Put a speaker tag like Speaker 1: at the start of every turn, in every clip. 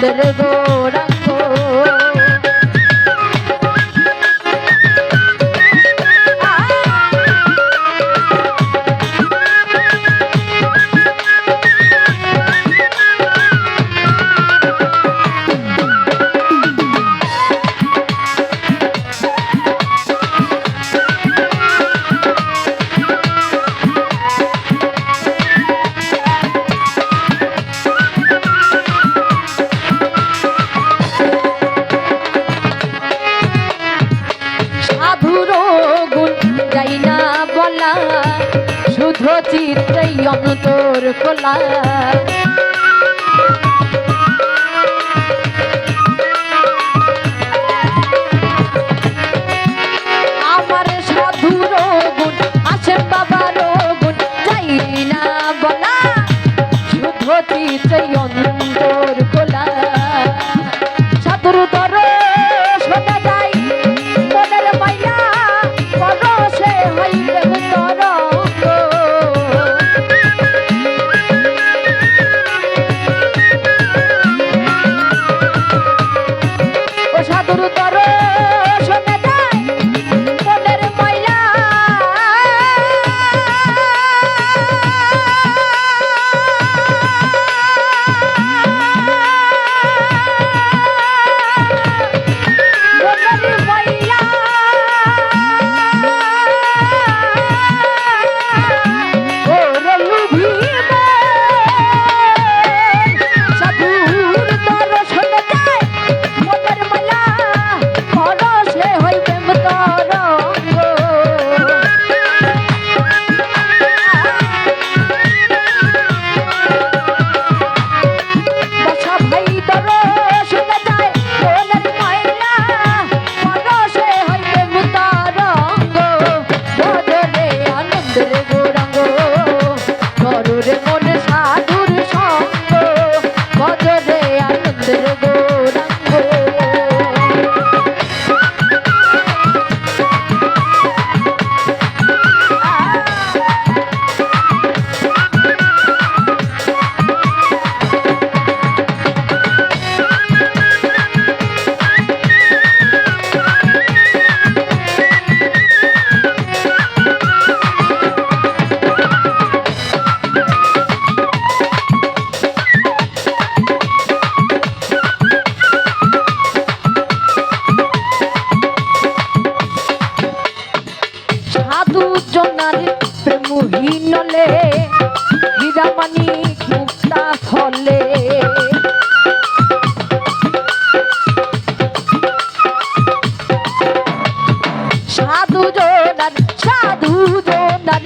Speaker 1: আনন্দের গৌরাঙ্গ শুধু চিত্রেই অন্তর খোলা। আমার সাধুর গুণ আছে বাবার গুণ যাই না বলা। শুধু চিত্রেই অন্তর খোলা। সাধুর দর শোনা যায় মনের মাইয়া পরশে হইবে হীরামানি মুক্তা ফলে। সাধু জোনার সাধু জনার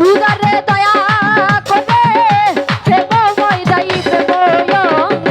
Speaker 1: সাধুদারে দয়া করে প্রেমময় দাই প্রেময়ঙ্গ